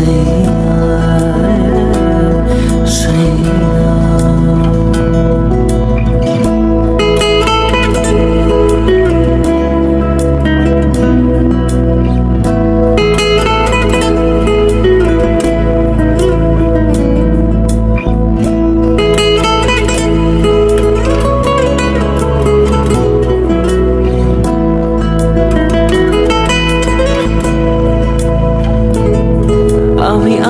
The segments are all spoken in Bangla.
Senhor, Senhor.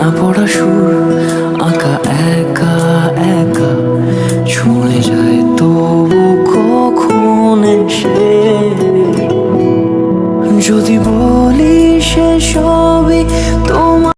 না পড়া সুর, আঁকা একা একা। শুনে যায় তবু কখন সে যদি বলি সে সবই তোমার